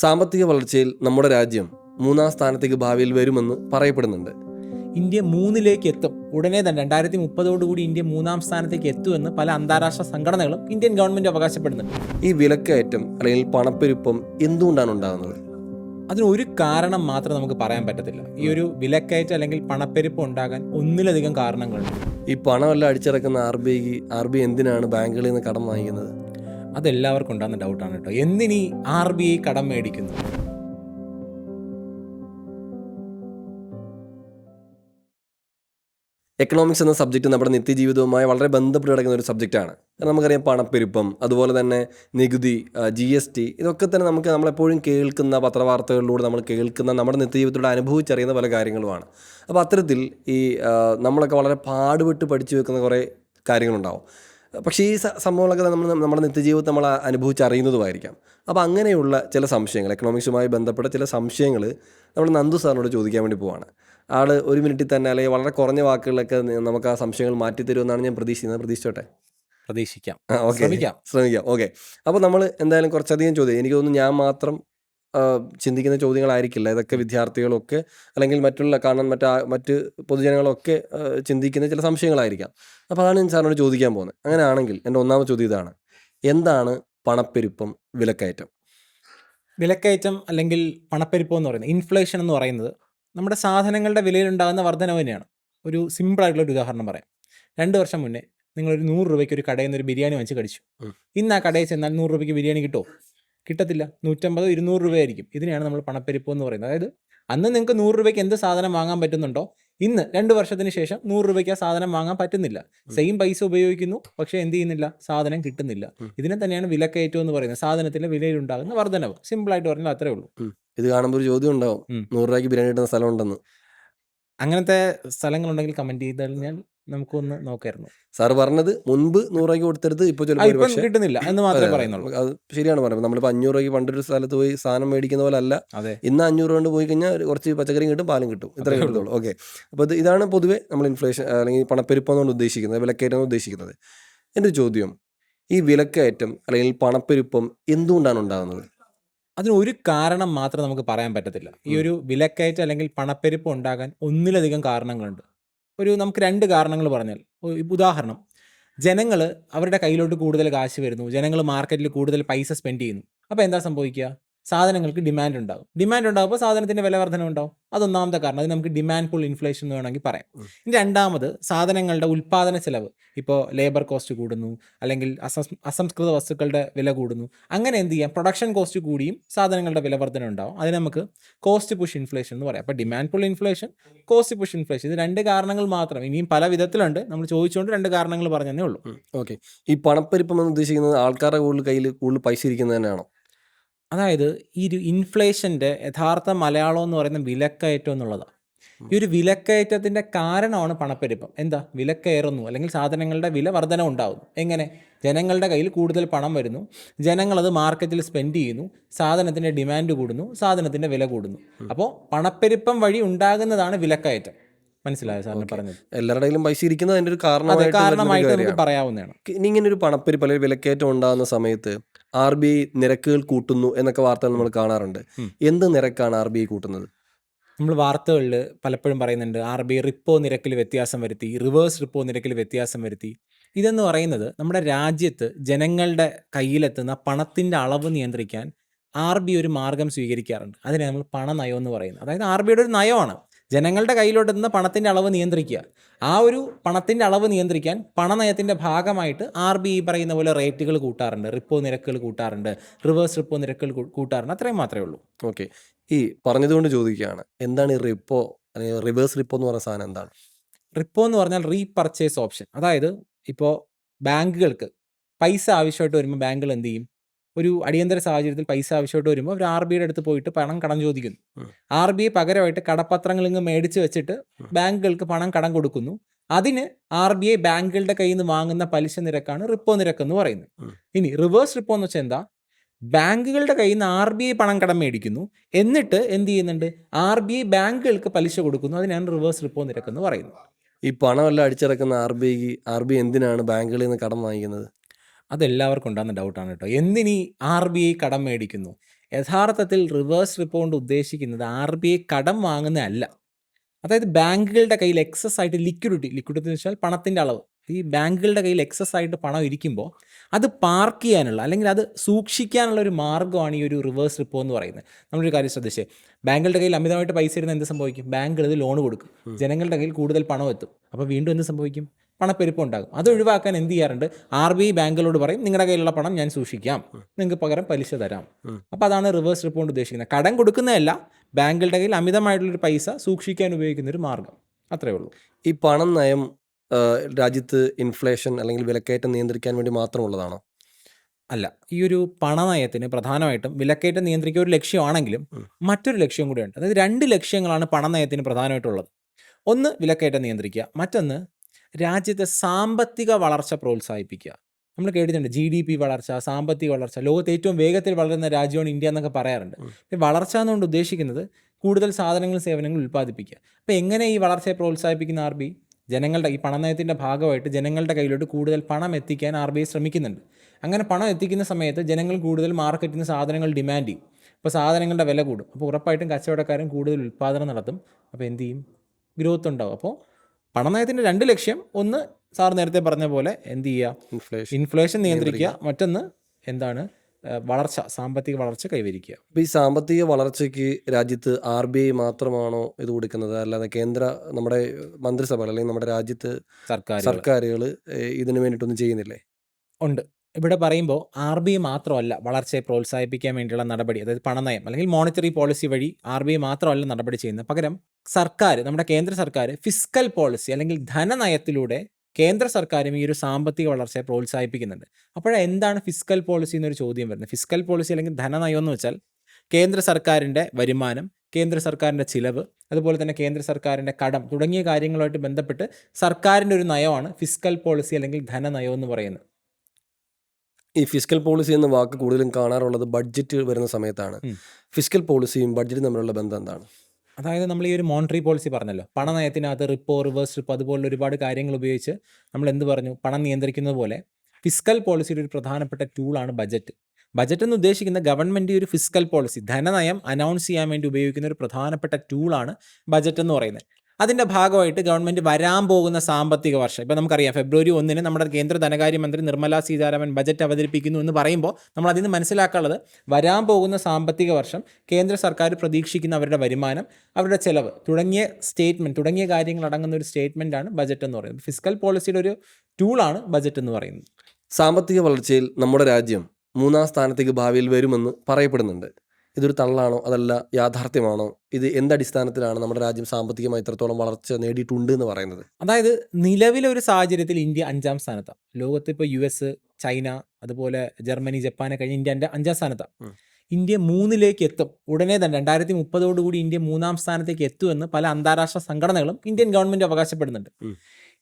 സാമ്പത്തിക വളർച്ചയിൽ നമ്മുടെ രാജ്യം മൂന്നാം സ്ഥാനത്തേക്ക് ഭാവിയിൽ വരുമെന്ന് പറയപ്പെടുന്നുണ്ട്. ഇന്ത്യ മൂന്നിലേക്ക് എത്തും. ഉടനെ തന്നെ രണ്ടായിരത്തി മുപ്പതോടുകൂടി ഇന്ത്യ മൂന്നാം സ്ഥാനത്തേക്ക് എത്തുമെന്ന് പല അന്താരാഷ്ട്ര സംഘടനകളും ഇന്ത്യൻ ഗവൺമെന്റ് അവകാശപ്പെടുന്നുണ്ട്. ഈ വിലക്കയറ്റം അല്ലെങ്കിൽ പണപ്പെരുപ്പം എന്തുകൊണ്ടാണ് ഉണ്ടാകുന്നത്? അതിന് ഒരു കാരണം മാത്രം നമുക്ക് പറയാൻ പറ്റത്തില്ല. ഈ ഒരു വിലക്കയറ്റം അല്ലെങ്കിൽ പണപ്പെരുപ്പം ഉണ്ടാകാൻ ഒന്നിലധികം കാരണങ്ങളുണ്ട്. ഈ പണമെല്ലാം അടിച്ചിറക്കുന്ന R B I R B I എന്തിനാണ് ബാങ്കുകളിൽ നിന്ന് കടം വാങ്ങിക്കുന്നത്? അതെല്ലാവർക്കും ഉണ്ടാകുന്ന ഡൗട്ടാണ് കേട്ടോ. എന്തിനീ ആർ ബി ഐ കടം മേടിക്കുന്നു എക്കണോമിക്സ് എന്ന സബ്ജക്റ്റ് നമ്മുടെ നിത്യജീവിതവുമായി വളരെ ബന്ധപ്പെട്ട് കിടക്കുന്ന ഒരു സബ്ജക്റ്റാണ് നമുക്കറിയാം പണപ്പെരുപ്പം അതുപോലെ തന്നെ നികുതി ജി എസ് ടി ഇതൊക്കെ തന്നെ നമുക്ക് നമ്മളെപ്പോഴും കേൾക്കുന്ന പത്രവാർത്തകളിലൂടെ നമ്മൾ കേൾക്കുന്ന നമ്മുടെ നിത്യജീവിതത്തിലൂടെ അനുഭവിച്ചറിയുന്ന പല കാര്യങ്ങളുമാണ്. അപ്പോൾ അത്തരത്തിൽ ഈ നമ്മളൊക്കെ വളരെ പാടുപെട്ട് പഠിച്ചു വെക്കുന്ന കുറേ കാര്യങ്ങളുണ്ടാവും. പക്ഷേ ഈ സംഭവങ്ങളൊക്കെ നമ്മൾ നമ്മുടെ നിത്യജീവിതത്തിൽ നമ്മൾ അനുഭവിച്ചറിയുന്നതുമായിരിക്കാം. അപ്പോൾ അങ്ങനെയുള്ള ചില സംശയങ്ങൾ എക്കണോമിക്സുമായി ബന്ധപ്പെട്ട ചില സംശയങ്ങൾ നമ്മൾ നന്ദു സാറിനോട് ചോദിക്കാൻ വേണ്ടി പോവാണ്. ആൾ ഒരു മിനിറ്റിൽ തന്നെ അല്ലെങ്കിൽ വളരെ കുറഞ്ഞ വാക്കുകളിലൊക്കെ നമുക്ക് ആ സംശയങ്ങൾ മാറ്റി തരുമെന്നാണ് ഞാൻ പ്രതീക്ഷിക്കുന്നത്. പ്രതീക്ഷിച്ചോട്ടെ? പ്രതീക്ഷിക്കാം. ഓക്കെ. ശ്രമിക്കാം. ശ്രമിക്കാം. ഓക്കെ. അപ്പോൾ നമ്മൾ എന്തായാലും കുറച്ചധികം ചോദ്യം. എനിക്ക് തോന്നുന്നു ഞാൻ മാത്രം ചിന്തിക്കുന്ന ചോദ്യങ്ങളായിരിക്കില്ല. ഇതൊക്കെ വിദ്യാർത്ഥികളൊക്കെ അല്ലെങ്കിൽ മറ്റുള്ള കാണാൻ മറ്റ് മറ്റ് പൊതുജനങ്ങളൊക്കെ ചിന്തിക്കുന്ന ചില സംശയങ്ങളായിരിക്കാം. അപ്പോൾ അതാണ് ഞാൻ സാറിനോട് ചോദിക്കാൻ പോകുന്നത്. അങ്ങനെയാണെങ്കിൽ എന്റെ ഒന്നാമത്തെ ചോദ്യം ഇതാണ്. എന്താണ് പണപ്പെരുപ്പം വിലക്കയറ്റം? വിലക്കയറ്റം അല്ലെങ്കിൽ പണപ്പെരുപ്പം എന്ന് പറയുന്നത് ഇൻഫ്ലേഷൻ എന്ന് പറയുന്നത് നമ്മുടെ സാധനങ്ങളുടെ വിലയിലുണ്ടാകുന്ന വർധനവ് തന്നെയാണ്. ഒരു സിമ്പിളായിട്ടുള്ള ഒരു ഉദാഹരണം പറയാം. രണ്ട് വർഷം മുന്നേ നിങ്ങൾ ഒരു നൂറ് രൂപയ്ക്ക് ഒരു കടയിൽ നിന്ന് ഒരു ബിരിയാണി വാങ്ങിച്ച് കഴിച്ചു. ഇന്ന് ആ കടയിൽ ചെന്നാൽ നൂറ് രൂപയ്ക്ക് ബിരിയാണി കിട്ടുമോ? കിട്ടത്തില്ല. നൂറ്റമ്പത് ഇരുന്നൂറ് രൂപയായിരിക്കും. ഇതിനെയാണ് നമ്മൾ പണപ്പെരുപ്പം എന്ന് പറയുന്നത്. അതായത് അന്ന് നിങ്ങൾക്ക് നൂറ് രൂപയ്ക്ക് എന്ത് സാധനം വാങ്ങാൻ പറ്റുന്നുണ്ടോ? ഇന്ന് രണ്ട് വർഷത്തിന് ശേഷം നൂറ് രൂപയ്ക്ക് ആ സാധനം വാങ്ങാൻ പറ്റുന്നില്ല. സെയിം പൈസ ഉപയോഗിക്കുന്നു പക്ഷെ എന്ത് ചെയ്യുന്നില്ല? സാധനം കിട്ടുന്നില്ല. ഇതിനെ തന്നെയാണ് വിലക്കയറ്റം എന്ന് പറയുന്നത്. സാധനത്തിന്റെ വിലയിൽ ഉണ്ടാകുന്ന വർധനവ്. സിമ്പിൾ ആയിട്ട് പറഞ്ഞാൽ അത്രേ ഉള്ളൂ. ഇത് കാണുമ്പോൾ ഒരു ചോദ്യം ഉണ്ടാവും. നൂറ് രൂപയ്ക്ക് ബിരിയാണി കിട്ടുന്ന സ്ഥലമുണ്ടെന്ന്. അങ്ങനത്തെ സ്ഥലങ്ങളുണ്ടെങ്കിൽ കമന്റ് ചെയ്ത് ഞാൻ നമുക്കൊന്ന് നോക്കായിരുന്നു. സാർ പറഞ്ഞത് മുൻപ് നൂറ് രൂപയ്ക്ക് കൊടുത്തെടുത്ത് ഇപ്പോൾ ആ, ചിലപ്പോൾ ഇപ്പം കിട്ടുന്നില്ല എന്ന് മാത്രമേ അതെ, പറയുന്നുള്ളൂ. അത് ശരിയാണ് പറഞ്ഞത്. നമ്മളിപ്പോൾ അഞ്ഞൂറ് രൂപയ്ക്ക് പണ്ടൊരു സ്ഥലത്ത് പോയി സാധനം മേടിക്കുന്ന പോലെ അല്ല. അതെ. ഇന്ന് അഞ്ഞൂറ് കൊണ്ട് പോയി കഴിഞ്ഞാൽ ഒരു കുറച്ച് പച്ചക്കറി കിട്ടും പാലും കിട്ടും. ഇത്രയും ഉള്ളൂ. കിട്ടുള്ളൂ ഓക്കെ. അപ്പോൾ ഇത് ഇതാണ് പൊതുവെ നമ്മൾ ഇൻഫ്ലേഷൻ അല്ലെങ്കിൽ പണപ്പെരുപ്പം എന്നാണ് ഉദ്ദേശിക്കുന്നത് വിലക്കയറ്റം ഉദ്ദേശിക്കുന്നത്. എന്റെ ചോദ്യം ഈ വിലക്കയറ്റം അല്ലെങ്കിൽ പണപ്പെരുപ്പം എന്തുകൊണ്ടാണ് ഉണ്ടാകുന്നത്? അതിന് ഒരു കാരണം മാത്രം നമുക്ക് പറയാൻ പറ്റത്തില്ല. ഈ ഒരു വിലക്കയറ്റം അല്ലെങ്കിൽ പണപ്പെരുപ്പ് ഉണ്ടാകാൻ ഒന്നിലധികം കാരണങ്ങളുണ്ട്. ഒരു നമുക്ക് രണ്ട് കാരണങ്ങൾ പറഞ്ഞാൽ. ഉദാഹരണം. ജനങ്ങൾ അവരുടെ കയ്യിലോട്ട് കൂടുതൽ കാശ് വരുന്നു. ജനങ്ങൾ മാർക്കറ്റിൽ കൂടുതൽ പൈസ സ്പെൻഡ് ചെയ്യുന്നു. അപ്പോൾ എന്താ സംഭവിക്കുക? സാധനങ്ങൾക്ക് ഡിമാൻഡ് ഉണ്ടാകും. ഡിമാൻഡ് ഉണ്ടാകുമ്പോൾ സാധനത്തിന്റെ വില വർധന ഉണ്ടാവും. അതൊന്നാമത്തെ കാരണം അത് നമുക്ക് ഡിമാൻഡ് പുൾ ഇൻഫ്ലേഷൻ എന്ന് വേണമെങ്കിൽ പറയാം. ഇനി രണ്ടാമത് സാധനങ്ങളുടെ ഉൽപ്പാദന ചെലവ്. ഇപ്പോൾ ലേബർ കോസ്റ്റ് കൂടുന്നു അല്ലെങ്കിൽ അസം അസംസ്കൃത വസ്തുക്കളുടെ വില കൂടുന്നു. അങ്ങനെ എന്ത് ചെയ്യാം? പ്രൊഡക്ഷൻ കോസ്റ്റ് കൂടിയും സാധനങ്ങളുടെ വില വർധന ഉണ്ടാവും. അതിന് നമുക്ക് കോസ്റ്റ് പുഷ് ഇൻഫ്ലേഷൻ എന്ന് പറയാം. അപ്പോൾ demand pull inflation cost push inflation ഇത് രണ്ട് കാരണങ്ങൾ മാത്രം. ഇനിയും പല വിധത്തിലുണ്ട്. നമ്മൾ ചോദിച്ചുകൊണ്ട് രണ്ട് കാരണങ്ങൾ പറഞ്ഞതേ ഉള്ളൂ. ഓക്കെ. ഈ പണപ്പെരുപ്പം എന്ന് ഉദ്ദേശിക്കുന്നത് ആൾക്കാരുടെ കൂടുതൽ കയ്യിൽ കൂടുതൽ പൈസ ഇരിക്കുന്നത് തന്നെയാണോ? അതായത് ഈ ഒരു ഇൻഫ്ലേഷന്റെ യഥാർത്ഥ മലയാളം എന്ന് പറയുന്ന വിലക്കയറ്റം എന്നുള്ളതാണ് ഈ ഒരു വിലക്കയറ്റത്തിന്റെ കാരണമാണ് പണപ്പെരുപ്പം. എന്താ? വിലക്കയറുന്നു അല്ലെങ്കിൽ സാധനങ്ങളുടെ വില വർധന ഉണ്ടാകുന്നു എങ്ങനെ? ജനങ്ങളുടെ കയ്യിൽ കൂടുതൽ പണം വരുന്നു. ജനങ്ങളത് മാർക്കറ്റിൽ സ്പെൻഡ് ചെയ്യുന്നു. സാധനത്തിന്റെ ഡിമാൻഡ് കൂടുന്നു. സാധനത്തിന്റെ വില കൂടുന്നു. അപ്പോൾ പണപ്പെരുപ്പം വഴി ഉണ്ടാകുന്നതാണ് വിലക്കയറ്റം. മനസ്സിലായോ സാറിന് പറഞ്ഞത്? എല്ലാവരുടെയും പൈസ ഇരിക്കുന്നത് അതിന്റെ ഒരു കാരണമായിട്ട് നമുക്ക്. പറയാവുന്നതാണ്. ഇനി ഇങ്ങനെ ഒരു പണപ്പെരുപ്പ് അല്ലെങ്കിൽ വിലക്കയറ്റം ഉണ്ടാകുന്ന സമയത്ത് ആർ ബി ഐ നിരക്കുകൾ കൂട്ടുന്നു എന്നൊക്കെ വാർത്തകൾ നമ്മൾ കാണാറുണ്ട്. എന്ത് നിരക്കാണ് ആർ ബി ഐ കൂട്ടുന്നത്? നമ്മൾ വാർത്തകളിൽ പലപ്പോഴും പറയുന്നുണ്ട് ആർ ബി ഐ റിപ്പോ നിരക്കിൽ വ്യത്യാസം വരുത്തി റിവേഴ്സ് റിപ്പോ നിരക്കിൽ വ്യത്യാസം വരുത്തി. ഇതെന്ന് പറയുന്നത് നമ്മുടെ രാജ്യത്ത് ജനങ്ങളുടെ കയ്യിലെത്തുന്ന പണത്തിന്റെ അളവ് നിയന്ത്രിക്കാൻ ആർ ബി ഒരു മാർഗം സ്വീകരിക്കാറുണ്ട്. അതിനെ നമ്മൾ പണനയം എന്ന് പറയുന്നത് അതായത് ആർ ബിയുടെ ഒരു നയമാണ്. ജനങ്ങളുടെ കയ്യിലോട്ടെത്തുന്ന പണത്തിന്റെ അളവ് നിയന്ത്രിക്കുക. ആ ഒരു പണത്തിന്റെ അളവ് നിയന്ത്രിക്കാൻ പണനയത്തിന്റെ ഭാഗമായിട്ട് ആർ ബി ഈ പറയുന്ന പോലെ റേറ്റുകൾ കൂട്ടാറുണ്ട്. റിപ്പോ നിരക്കുകൾ കൂട്ടാറുണ്ട്. റിവേഴ്സ് റിപ്പോ നിരക്കുകൾ കൂട്ടാറുണ്ട്. അത്രയും മാത്രമേ ഉള്ളൂ. ഓക്കെ. ഈ പറഞ്ഞതുകൊണ്ട് ചോദിക്കുകയാണ്. എന്താണ് ഈ റിപ്പോ അല്ലെങ്കിൽ റിവേഴ്സ് റിപ്പോ എന്ന് പറയുന്ന സാധനം എന്താണ്? റിപ്പോ എന്ന് പറഞ്ഞാൽ റീപർച്ചേസ് ഓപ്ഷൻ. അതായത് ഇപ്പോൾ ബാങ്കുകൾക്ക് പൈസ ആവശ്യമായിട്ട് വരുമ്പോൾ ബാങ്കുകൾ എന്ത് ചെയ്യും? ഒരു അടിയന്തര സാഹചര്യത്തിൽ പൈസ ആവശ്യമായിട്ട് വരുമ്പോൾ അവർ ആർ ബിയുടെ അടുത്ത് പോയിട്ട് പണം കടം ചോദിക്കുന്നു. ആർ ബി ഐ പകരമായിട്ട് കടപ്പത്രങ്ങൾ ഇങ്ങ് മേടിച്ച് വെച്ചിട്ട് ബാങ്കുകൾക്ക് പണം കടം കൊടുക്കുന്നു. അതിന് ആർ ബി ഐ ബാങ്കുകളുടെ കയ്യിൽ നിന്ന് വാങ്ങുന്ന പലിശ നിരക്കാണ് റിപ്പോ നിരക്ക് എന്ന് പറയുന്നത്. ഇനി റിവേഴ്സ് റിപ്പോ എന്ന് വെച്ചാൽ എന്താ? ബാങ്കുകളുടെ കയ്യിൽ നിന്ന് ആർ ബി ഐ പണം കടം മേടിക്കുന്നു. എന്നിട്ട് എന്ത് ചെയ്യുന്നുണ്ട്? ആർ ബി ഐ ബാങ്കുകൾക്ക് പലിശ കൊടുക്കുന്നു. അതിനാണ് റിവേഴ്സ് റിപ്പോ നിരക്ക് എന്ന് പറയുന്നത്. ഈ പണമെല്ലാം അടിച്ചിറക്കുന്ന ആർ ബി ഐക്ക് ആർ ബി ഐ എന്തിനാണ് ബാങ്കുകളിൽ നിന്ന് കടം വാങ്ങിക്കുന്നത്? അതെല്ലാവർക്കും ഉണ്ടാകുന്ന ഡൗട്ടാണ് കേട്ടോ. എന്തിനീ ആർ ബി ഐ കടം മേടിക്കുന്നു? യഥാർത്ഥത്തിൽ റിവേഴ്സ് റിപ്പോ കൊണ്ട് ഉദ്ദേശിക്കുന്നത് ആർ ബി ഐ കടം വാങ്ങുന്നതല്ല. അതായത് ബാങ്കുകളുടെ കയ്യിൽ എക്സസ് ആയിട്ട് ലിക്വിഡിറ്റി ലിക്വിഡിറ്റി എന്ന് വെച്ചാൽ പണത്തിന്റെ അളവ്. ഈ ബാങ്കുകളുടെ കയ്യിൽ എക്സസ് ആയിട്ട് പണം ഇരിക്കുമ്പോൾ അത് പാർക്ക് ചെയ്യാനുള്ള അല്ലെങ്കിൽ അത് സൂക്ഷിക്കാനുള്ള ഒരു മാർഗമാണ് ഈ ഒരു റിവേഴ്സ് റിപ്പോ എന്ന് പറയുന്നത്. നമ്മളൊരു കാര്യം ശ്രദ്ധിച്ചേ. ബാങ്കുകളുടെ കയ്യിൽ അമിതമായിട്ട് പൈസ ഇരുന്ന് എന്ത് സംഭവിക്കും? ബാങ്കുകൾ ഇത് ലോൺ കൊടുക്കും. ജനങ്ങളുടെ കയ്യിൽ കൂടുതൽ പണം എത്തും. അപ്പോൾ വീണ്ടും എന്ത് സംഭവിക്കും? പണപ്പെരുപ്പം ഉണ്ടാകും. അത് ഒഴിവാക്കാൻ എന്ത് ചെയ്യാറുണ്ട്? ആർ ബി ഐ ബാങ്കുകളോട് പറയും നിങ്ങളുടെ കയ്യിലുള്ള പണം ഞാൻ സൂക്ഷിക്കാം. നിങ്ങൾക്ക് പകരം പലിശ തരാം. അപ്പോൾ അതാണ് റിവേഴ്സ് റിപ്പോ കൊണ്ട് ഉദ്ദേശിക്കുന്നത്. കടം കൊടുക്കുന്നതല്ല ബാങ്കുകളുടെ കയ്യിൽ അമിതമായിട്ടുള്ളൊരു പൈസ സൂക്ഷിക്കാൻ ഉപയോഗിക്കുന്ന ഒരു മാർഗം. അത്രേ ഉള്ളൂ. ഈ പണം നയം രാജ്യത്ത് ഇൻഫ്ലേഷൻ അല്ലെങ്കിൽ വിലക്കയറ്റം നിയന്ത്രിക്കാൻ വേണ്ടി മാത്രമുള്ളതാണോ? അല്ല. ഈ ഒരു പണനയത്തിന് പ്രധാനമായിട്ടും വിലക്കയറ്റം നിയന്ത്രിക്കുക ഒരു ലക്ഷ്യമാണെങ്കിലും. മറ്റൊരു ലക്ഷ്യം കൂടിയുണ്ട്. അതായത് രണ്ട് ലക്ഷ്യങ്ങളാണ് പണനയത്തിന് പ്രധാനമായിട്ടുള്ളത്. ഒന്ന് വിലക്കയറ്റം നിയന്ത്രിക്കുക മറ്റൊന്ന് രാജ്യത്തെ സാമ്പത്തിക വളർച്ച പ്രോത്സാഹിപ്പിക്കുക. നമ്മൾ കേട്ടിട്ടുണ്ട് ജി ഡി പി വളർച്ച സാമ്പത്തിക വളർച്ച ലോകത്ത് ഏറ്റവും വേഗത്തിൽ വളരുന്ന രാജ്യമാണ് ഇന്ത്യ എന്നൊക്കെ പറയാറുണ്ട്. വളർച്ച എന്നുകൊണ്ട് ഉദ്ദേശിക്കുന്നത് കൂടുതൽ സാധനങ്ങളും സേവനങ്ങളും ഉൽപ്പാദിപ്പിക്കുക. അപ്പോൾ എങ്ങനെ ഈ വളർച്ചയെ പ്രോത്സാഹിപ്പിക്കുന്ന ആർ ബി? ജനങ്ങളുടെ ഈ പണനയത്തിന്റെ ഭാഗമായിട്ട് ജനങ്ങളുടെ കയ്യിലോട്ട് കൂടുതൽ പണം എത്തിക്കാൻ ആർ ബി ഐ ശ്രമിക്കുന്നുണ്ട്. അങ്ങനെ പണം എത്തിക്കുന്ന സമയത്ത് ജനങ്ങൾ കൂടുതൽ മാർക്കറ്റിൽ നിന്ന് സാധനങ്ങൾ ഡിമാൻഡ് ചെയ്യും. അപ്പോൾ സാധനങ്ങളുടെ വില കൂടും. അപ്പോൾ ഉറപ്പായിട്ടും കച്ചവടക്കാരൻ കൂടുതൽ ഉൽപ്പാദനം നടത്തും. അപ്പോൾ എന്ത് ചെയ്യും? ഗ്രോത്ത് ഉണ്ടാവും. അപ്പോൾ പണനയത്തിന്റെ രണ്ട് ലക്ഷ്യം. ഒന്ന് സാർ നേരത്തെ പറഞ്ഞ പോലെ എന്ത് ചെയ്യുക ഇൻഫ്ലേഷൻ. നിയന്ത്രിക്കുക. മറ്റൊന്ന് എന്താണ്? വളർച്ച സാമ്പത്തിക വളർച്ച കൈവരിക്കുക. അപ്പോൾ ഈ സാമ്പത്തിക വളർച്ചയ്ക്ക് രാജ്യത്ത് ആർ ബി ഐ മാത്രമാണോ ഇത് കൊടുക്കുന്നത്? അല്ലാതെ കേന്ദ്ര നമ്മുടെ മന്ത്രിസഭ അല്ലെങ്കിൽ നമ്മുടെ രാജ്യത്ത് സർക്കാർ സർക്കാരുകൾ ഇതിനു വേണ്ടിയിട്ടൊന്നും ചെയ്യുന്നില്ലേ? ഉണ്ട്. ഇവിടെ പറയുമ്പോൾ ആർ ബി ഐ മാത്രമല്ല വളർച്ചയെ പ്രോത്സാഹിപ്പിക്കാൻ വേണ്ടിയുള്ള നടപടി അതായത് പണനയം അല്ലെങ്കിൽ മോണിറ്ററി പോളിസി വഴി ആർ ബി ഐ മാത്രമല്ല നടപടി ചെയ്യുന്നത്. പകരം സർക്കാർ നമ്മുടെ കേന്ദ്ര സർക്കാർ ഫിസ്ക്കൽ പോളിസി അല്ലെങ്കിൽ ധനനയത്തിലൂടെ കേന്ദ്ര സർക്കാരും ഈ ഒരു സാമ്പത്തിക വളർച്ചയെ പ്രോത്സാഹിപ്പിക്കുന്നുണ്ട്. അപ്പോൾ എന്താണ് ഫിസ്ക്കൽ പോളിസി എന്നൊരു ചോദ്യം വരുന്നത്? ഫിസ്ക്കൽ പോളിസി അല്ലെങ്കിൽ ധനനയം എന്ന് വെച്ചാൽ കേന്ദ്ര സർക്കാരിന്റെ വരുമാനം കേന്ദ്ര സർക്കാരിന്റെ ചിലവ് അതുപോലെ തന്നെ കേന്ദ്ര സർക്കാരിന്റെ കടം തുടങ്ങിയ കാര്യങ്ങളുമായിട്ട് ബന്ധപ്പെട്ട് സർക്കാരിന്റെ ഒരു നയമാണ് ഫിസ്ക്കൽ പോളിസി അല്ലെങ്കിൽ ധനനയം എന്ന് പറയുന്നത്. ഈ ഫിസിക്കൽ പോളിസി എന്ന വാക്ക് കൂടുതലും കാണാറുള്ളത് ബഡ്ജറ്റ് വരുന്ന സമയത്താണ്. ഫിസിക്കൽ പോളിസിയും ബഡ്ജറ്റും തമ്മിലുള്ള ബന്ധം എന്താണ്? അതായത് നമ്മൾ ഈ ഒരു മോണിറ്ററി പോളിസി പറഞ്ഞല്ലോ. പണനയത്തിനകത്ത് റിപ്പോ റിവേഴ്സ് റിപ്പോ അതുപോലുള്ള ഒരുപാട് കാര്യങ്ങൾ ഉപയോഗിച്ച് നമ്മൾ എന്ത് പറഞ്ഞു? പണം നിയന്ത്രിക്കുന്നത് പോലെ ഫിസിക്കൽ പോളിസിയുടെ ഒരു പ്രധാനപ്പെട്ട ടൂളാണ് ബജറ്റ് ബജറ്റ് എന്ന് ഉദ്ദേശിക്കുന്ന ഗവൺമെന്റ് ഒരു ഫിസിക്കൽ പോളിസി ധനനയം അനൗൺസ് ചെയ്യാൻ വേണ്ടി ഉപയോഗിക്കുന്ന ഒരു പ്രധാനപ്പെട്ട ടൂളാണ് ബജറ്റ് എന്ന് പറയുന്നത്. അതിന്റെ ഭാഗമായിട്ട് ഗവൺമെന്റ് വരാൻ പോകുന്ന സാമ്പത്തിക വർഷം. ഇപ്പോൾ നമുക്കറിയാം ഫെബ്രുവരി ഒന്നിന് നമ്മുടെ കേന്ദ്ര ധനകാര്യമന്ത്രി നിർമ്മല സീതാരാമൻ ബജറ്റ് അവതരിപ്പിക്കുന്നു എന്ന് പറയുമ്പോൾ നമ്മൾ അതിൽ നിന്ന് മനസ്സിലാക്കാനുള്ളത് വരാൻ പോകുന്ന സാമ്പത്തിക വർഷം കേന്ദ്ര സർക്കാർ പ്രതീക്ഷിക്കുന്ന അവരുടെ വരുമാനം അവരുടെ ചെലവ് തുടങ്ങിയ സ്റ്റേറ്റ്മെന്റ് തുടങ്ങിയ കാര്യങ്ങൾ അടങ്ങുന്ന ഒരു സ്റ്റേറ്റ്മെന്റാണ് ബജറ്റ് എന്ന് പറയുന്നത്. ഫിസിക്കൽ പോളിസിയുടെ ഒരു ടൂളാണ് ബജറ്റ് എന്ന് പറയുന്നത്. സാമ്പത്തിക വളർച്ചയിൽ നമ്മുടെ രാജ്യം മൂന്നാം സ്ഥാനത്തേക്ക് ഭാവിയിൽ വരുമെന്ന് പറയപ്പെടുന്നുണ്ട്. ഇതൊരു തള്ളാണോ? അതല്ല യാഥാർത്ഥ്യമാണോ? ഇത് എന്തടിസ്ഥാനത്തിലാണ് നമ്മുടെ രാജ്യം സാമ്പത്തികമായി ഇത്രത്തോളം വളർച്ച നേടിയിട്ടുണ്ട് എന്ന് പറയുന്നത്? അതായത് നിലവിലെ ഒരു സാഹചര്യത്തിൽ ഇന്ത്യ അഞ്ചാം സ്ഥാനത്താണ് ലോകത്ത് ഇപ്പോൾ യു എസ് ചൈന അതുപോലെ ജർമ്മനി ജപ്പാനെ കഴിഞ്ഞ് ഇന്ത്യ അഞ്ചാം- അഞ്ചാം സ്ഥാനത്താണ് ഇന്ത്യ മൂന്നിലേക്ക് എത്തും. ഉടനെ തന്നെ രണ്ടായിരത്തി മുപ്പതോടുകൂടി ഇന്ത്യ മൂന്നാം സ്ഥാനത്തേക്ക് എത്തുമെന്ന് പല അന്താരാഷ്ട്ര സംഘടനകളും ഇന്ത്യൻ ഗവൺമെന്റ് അവകാശപ്പെടുന്നുണ്ട്.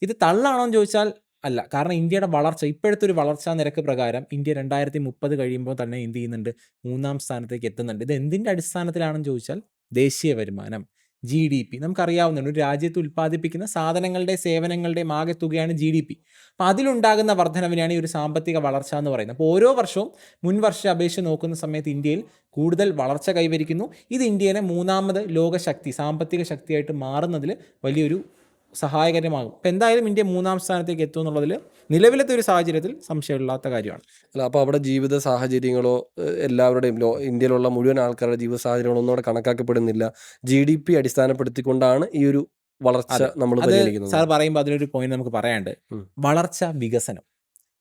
ഇത് തള്ളാണോ എന്ന് ചോദിച്ചാൽ അല്ല കാരണം ഇന്ത്യയുടെ വളർച്ച ഇപ്പോഴത്തെ ഒരു വളർച്ചാ നിരക്ക് പ്രകാരം ഇന്ത്യ രണ്ടായിരത്തി മുപ്പത് കഴിയുമ്പോൾ തന്നെ എന്ത് ചെയ്യുന്നുണ്ട്? മൂന്നാം സ്ഥാനത്തേക്ക് എത്തുന്നുണ്ട്. ഇത് എന്തിന്റെ അടിസ്ഥാനത്തിലാണെന്ന് ചോദിച്ചാൽ ദേശീയ വരുമാനം ജി ഡി പി നമുക്കറിയാവുന്നതാണ് ഒരു രാജ്യത്ത് ഉൽപ്പാദിപ്പിക്കുന്ന സാധനങ്ങളുടെ സേവനങ്ങളുടെ ആകെ തുകയാണ് ജി ഡി പി അപ്പം അതിലുണ്ടാകുന്ന വർധനവിനെയാണ് ഈ ഒരു സാമ്പത്തിക വളർച്ച എന്ന് പറയുന്നത്. അപ്പോൾ ഓരോ വർഷവും മുൻ വർഷ അപേക്ഷിച്ച് നോക്കുന്ന സമയത്ത് ഇന്ത്യയിൽ കൂടുതൽ വളർച്ച കൈവരിക്കുന്നു. ഇത് ഇന്ത്യയിലെ മൂന്നാമത് ലോകശക്തി സാമ്പത്തിക ശക്തിയായിട്ട് മാറുന്നതിൽ വലിയൊരു സഹായകരമാകും. അപ്പോൾ എന്തായാലും ഇന്ത്യ മൂന്നാം സ്ഥാനത്തേക്ക് എത്തും എന്നുള്ളതിൽ നിലവിലത്തെ ഒരു സാഹചര്യത്തിൽ സംശയമില്ലാത്ത കാര്യമാണ്. അല്ല അപ്പോൾ അവിടെ ജീവിത സാഹചര്യങ്ങളോ എല്ലാവരുടെയും ലോ ഇന്ത്യയിലുള്ള മുഴുവൻ ആൾക്കാരുടെ ജീവിത സാഹചര്യങ്ങളോ ഒന്നും അവിടെ കണക്കാക്കപ്പെടുന്നില്ല. ജി ഡി പി അടിസ്ഥാനപ്പെടുത്തിക്കൊണ്ടാണ് ഈ ഒരു വളർച്ച നമ്മൾ സാർ പറയുമ്പോൾ അതിലൊരു പോയിന്റ് നമുക്ക് പറയാണ്ട് വളർച്ച വികസനം.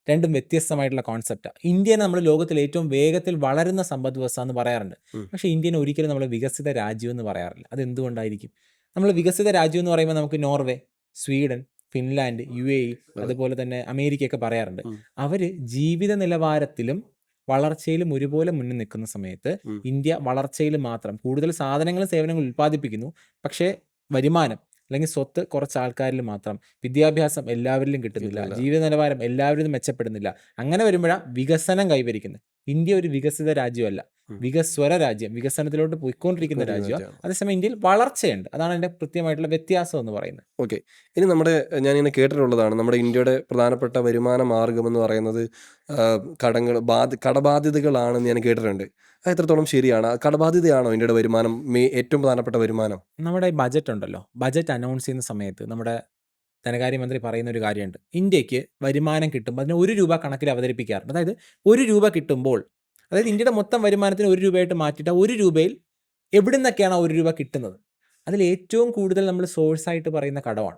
രണ്ടും വ്യത്യസ്തമായിട്ടുള്ള കോൺസെപ്റ്റാണ് ഇന്ത്യനെ നമ്മൾ ലോകത്തിൽ ഏറ്റവും വേഗത്തിൽ വളരുന്ന സമ്പദ് വ്യവസ്ഥ എന്ന് പറയാറുണ്ട്. പക്ഷേ ഇന്ത്യനെ ഒരിക്കലും നമ്മൾ വികസിത രാജ്യം എന്ന് പറയാറില്ല. അത് എന്തുകൊണ്ടായിരിക്കും നമ്മൾ വികസിത രാജ്യം എന്ന് പറയുമ്പോൾ നമുക്ക് Norway Sweden Finland U A E അതുപോലെ തന്നെ അമേരിക്കയൊക്കെ പറയാറുണ്ട്. അവർ അവർ ജീവിത നിലവാരത്തിലും വളർച്ചയിലും ഒരുപോലെ മുന്നിൽ നിൽക്കുന്ന സമയത്ത് ഇന്ത്യ വളർച്ചയിൽ മാത്രം കൂടുതൽ സാധനങ്ങളും സേവനങ്ങളും ഉൽപ്പാദിപ്പിക്കുന്നു. പക്ഷേ വരുമാനം അല്ലെങ്കിൽ സ്വത്ത് കുറച്ച് ആൾക്കാരിൽ മാത്രം. വിദ്യാഭ്യാസം എല്ലാവരിലും കിട്ടുന്നില്ല. ജീവിത നിലവാരം എല്ലാവരിലും മെച്ചപ്പെടുന്നില്ല. അങ്ങനെ വരുമ്പോഴാണ് വികസനം കൈവരിക്കുന്നത്. ഇന്ത്യ ഒരു വികസിത രാജ്യമല്ല. വികസ്വര രാജ്യം. വികസനത്തിലോട്ട് പോയിക്കൊണ്ടിരിക്കുന്ന രാജ്യം രാജ്യമാണ്. അതേസമയം ഇന്ത്യയിൽ വളർച്ചയുണ്ട്. അതാണ് അതിന്റെ കൃത്യമായിട്ടുള്ള വ്യത്യാസം എന്ന് പറയുന്നത്. ഓക്കെ. ഇനി നമ്മുടെ ഞാൻ ഇങ്ങനെ കേട്ടിട്ടുള്ളതാണ്. നമ്മുടെ ഇന്ത്യയുടെ പ്രധാനപ്പെട്ട വരുമാന മാർഗം എന്ന് പറയുന്നത് കടങ്ങൾ ബാധ കടബാധ്യതകളാണെന്ന് ഞാൻ കേട്ടിട്ടുണ്ട്. എത്രത്തോളം ശരിയാണ്? കടബാധ്യതയാണോ ഇന്ത്യയുടെ വരുമാനം? മെയ് ഏറ്റവും പ്രധാനപ്പെട്ട വരുമാനം? നമ്മുടെ ബജറ്റ് ഉണ്ടല്ലോ ബജറ്റ് അനൗൺസ് ചെയ്യുന്ന സമയത്ത് നമ്മുടെ ധനകാര്യമന്ത്രി പറയുന്ന ഒരു കാര്യമുണ്ട്. ഇന്ത്യയ്ക്ക് വരുമാനം കിട്ടുമ്പോൾ അതിന് ഒരു രൂപ കണക്കിൽ അവതരിപ്പിക്കാറുണ്ട്. അതായത് ഒരു രൂപ കിട്ടുമ്പോൾ അതായത് ഇന്ത്യയുടെ മൊത്തം വരുമാനത്തിന് ഒരു രൂപയായിട്ട് മാറ്റിയിട്ട് ഒരു രൂപയിൽ എവിടെ നിന്നൊക്കെയാണ് ഒരു രൂപ കിട്ടുന്നത്? അതിൽ ഏറ്റവും കൂടുതൽ നമ്മൾ സോഴ്സായിട്ട് പറയുന്ന കടമാണ്.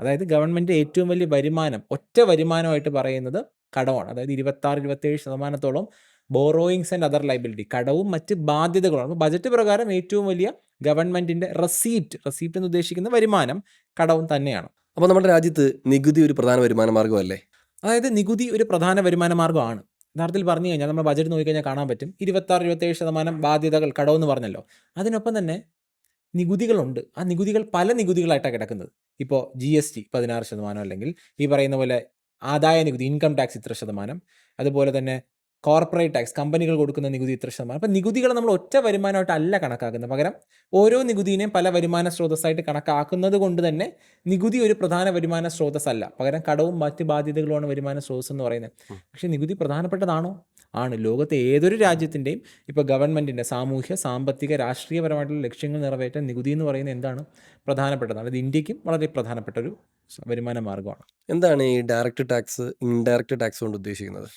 അതായത് ഗവൺമെന്റ് ഏറ്റവും വലിയ വരുമാനം ഒറ്റ വരുമാനമായിട്ട് പറയുന്നത് കടമാണ്. അതായത് ഇരുപത്താറ് ഇരുപത്തേഴ് ശതമാനത്തോളം ബോറോയിങ്സ് ആൻഡ് അതർ ലൈബിലിറ്റി കടവും മറ്റ് ബാധ്യതകളും. അപ്പോൾ ബജറ്റ് പ്രകാരം ഏറ്റവും വലിയ ഗവൺമെന്റിന്റെ റെസീപ്റ്റ് റെസീപ്റ്റ് എന്ന് ഉദ്ദേശിക്കുന്ന വരുമാനം കടവും തന്നെയാണ്. അപ്പോൾ നമ്മുടെ രാജ്യത്ത് നികുതി ഒരു പ്രധാന വരുമാന മാർഗമല്ലേ? അതായത് നികുതി ഒരു പ്രധാന വരുമാന മാർഗമാണ്. യഥാർത്ഥത്തിൽ പറഞ്ഞു കഴിഞ്ഞാൽ നമ്മൾ ബജറ്റ് നോക്കിക്കഴിഞ്ഞാൽ കാണാൻ പറ്റും. ഇരുപത്താറ് ഇരുപത്തേഴ് ശതമാനം ബാധ്യതകൾ കടമെന്ന് പറഞ്ഞല്ലോ. അതിനൊപ്പം തന്നെ നികുതികളുണ്ട്. ആ നികുതികൾ പല നികുതികളായിട്ടാണ് കിടക്കുന്നത്. ഇപ്പോൾ ജി എസ് ടി പതിനാറ് ശതമാനം അല്ലെങ്കിൽ ഈ പറയുന്ന പോലെ ആദായ നികുതി ഇൻകം ടാക്സ് ഇത്ര ശതമാനം. അതുപോലെ തന്നെ കോർപ്പറേറ്റ് ടാക്സ് കമ്പനികൾ കൊടുക്കുന്ന നികുതി ഇത്ര ശതമാനം. അപ്പം നികുതികൾ നമ്മൾ ഒറ്റ വരുമാനമായിട്ടല്ല കണക്കാക്കുന്നത്. പകരം ഓരോ നികുതിയെയും പല വരുമാന സ്രോതസ്സായിട്ട് കണക്കാക്കുന്നത് കൊണ്ട് തന്നെ നികുതി ഒരു പ്രധാന വരുമാന സ്രോതസ്സല്ല. പകരം കടവും മറ്റ് ബാധ്യതകളുമാണ് വരുമാന സ്രോതസ് എന്ന് പറയുന്നത്. പക്ഷെ നികുതി പ്രധാനപ്പെട്ടതാണോ? ആണ്. ലോകത്തെ ഏതൊരു രാജ്യത്തിന്റെയും ഇപ്പോൾ ഗവൺമെന്റിന്റെ സാമൂഹ്യ സാമ്പത്തിക രാഷ്ട്രീയപരമായിട്ടുള്ള ലക്ഷ്യങ്ങൾ നിറവേറ്റാൻ നികുതി എന്ന് പറയുന്നത് എന്താണ് പ്രധാനപ്പെട്ടതാണ്. അത് ഇന്ത്യക്കും വളരെ പ്രധാനപ്പെട്ട ഒരു വരുമാന മാർഗമാണ്. എന്താണ് ഈ ഡയറക്റ്റ് ടാക്സ് ഇൻഡയറക്റ്റ് ടാക്സ് കൊണ്ട് ഉദ്ദേശിക്കുന്നത്?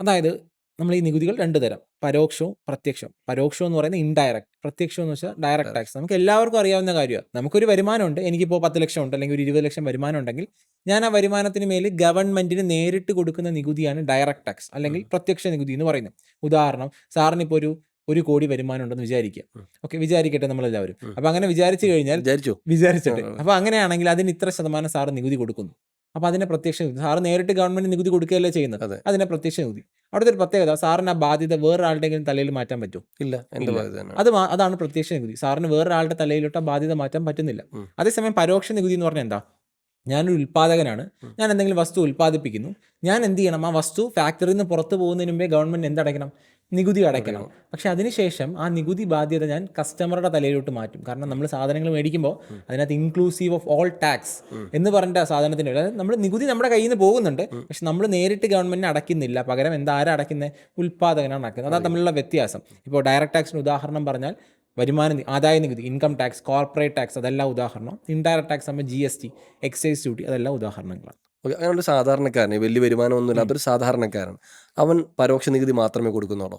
അതായത് നമ്മൾ ഈ നികുതികൾ രണ്ട് തരം. പരോക്ഷവും പ്രത്യക്ഷവും. പരോക്ഷം എന്ന് പറയുന്നത് ഇൻഡയറക്റ്റ് പ്രത്യക്ഷം എന്ന് വെച്ചാൽ ഡയറക്റ്റ് ടാക്സ് നമുക്ക് എല്ലാവർക്കും അറിയാവുന്ന കാര്യമാണ്. നമുക്കൊരു വരുമാനമുണ്ട്. എനിക്കിപ്പോൾ പത്ത് ലക്ഷം ഉണ്ട് അല്ലെങ്കിൽ ഒരു ഇരുപത് ലക്ഷം വരുമാനം ഉണ്ടെങ്കിൽ ഞാൻ ആ വരുമാനത്തിന് മേൽ ഗവൺമെന്റിന് നേരിട്ട് കൊടുക്കുന്ന നികുതിയാണ് ഡയറക്റ്റ് ടാക്സ് അല്ലെങ്കിൽ പ്രത്യക്ഷ നികുതി എന്ന് പറയുന്നത്. ഉദാഹരണം സാറിന് ഇപ്പോൾ ഒരു ഒരു കോടി വരുമാനം ഉണ്ടെന്ന് വിചാരിക്കുക. ഓക്കെ വിചാരിക്കട്ടെ നമ്മളെല്ലാവരും. എല്ലാവരും അപ്പൊ അങ്ങനെ വിചാരിച്ചു കഴിഞ്ഞാൽ വിചാരിച്ചു. വിചാരിച്ചിട്ട്. അപ്പൊ അങ്ങനെയാണെങ്കിൽ അതിന് ഇത്ര ശതമാനം സാർ നികുതി കൊടുക്കുന്നു. അപ്പൊ അതിനെ പ്രത്യക്ഷ നികുതി. സാറ് നേരിട്ട് ഗവൺമെന്റ് നികുതി കൊടുക്കുകയല്ലേ ചെയ്യുന്നത്? അതിനെ പ്രത്യക്ഷ നികുതി. അവിടുത്തെ ഒരു പ്രത്യേകത സാറിന് ആ ബാധ്യത വേറൊരാളുടെങ്കിലും തലയിൽ മാറ്റാൻ പറ്റും ഇല്ല. അത് അതാണ് പ്രത്യക്ഷ നികുതി. സാറിന് വേറൊരാളുടെ തലയിലോട്ട് ആ ബാധ്യത മാറ്റാൻ പറ്റുന്നില്ല. അതേസമയം പരോക്ഷ നികുതി എന്ന് പറഞ്ഞാൽ എന്താ? ഞാനൊരു ഉൽപ്പാദകനാണ് ഉം. ഞാൻ എന്തെങ്കിലും വസ്തു ഉൽപ്പാദിപ്പിക്കുന്നു ഞാൻ എന്ത് ചെയ്യണം? ആ വസ്തു ഫാക്ടറിയിൽ നിന്ന് പുറത്തു പോകുന്നതിന് മുമ്പേ ഗവൺമെന്റ് എന്തടയ്ക്കണം നികുതി അടയ്ക്കണം. പക്ഷെ അതിനുശേഷം ആ നികുതി ബാധ്യത ഞാൻ കസ്റ്റമറുടെ തലയിലോട്ട് മാറ്റും. കാരണം നമ്മൾ സാധനങ്ങൾ മേടിക്കുമ്പോൾ അതിനകത്ത് ഇൻക്ലൂസീവ് ഓഫ് ഓൾ ടാക്സ് എന്ന് പറഞ്ഞ സാധനത്തിന് അതായത് നമ്മൾ നികുതി നമ്മുടെ കയ്യിൽ നിന്ന് പോകുന്നുണ്ട് പക്ഷെ നമ്മൾ നേരിട്ട് ഗവൺമെന്റിന് അടയ്ക്കുന്നില്ല. പകരം എന്താ ആരാ അടയ്ക്കുന്നത്. ഉൽപ്പാദകനാണ് അടയ്ക്കുന്നത് അതാണ് തമ്മിലുള്ള വ്യത്യാസം. ഇപ്പോൾ ഡയറക്ട് ടാക്സിന് ഉദാഹരണം പറഞ്ഞാൽ വരുമാന ആദായ നികുതി ഇൻകം ടാക്സ് കോർപ്പറേറ്റ് ടാക്സ് അതെല്ലാം ഉദാഹരണം. ഇൻഡയറക്ട് ടാക്സ് ആകുമ്പോൾ G S T excise duty അതെല്ലാം ഉദാഹരണങ്ങളാണ്. ഓക്കെ അങ്ങനെ ഒരു സാധാരണക്കാരൻ വലിയ വരുമാനമൊന്നും ഇല്ലാത്തൊരു സാധാരണക്കാരൻ അവൻ പരോക്ഷ നികുതി മാത്രമേ കൊടുക്കുന്നുള്ളൂ?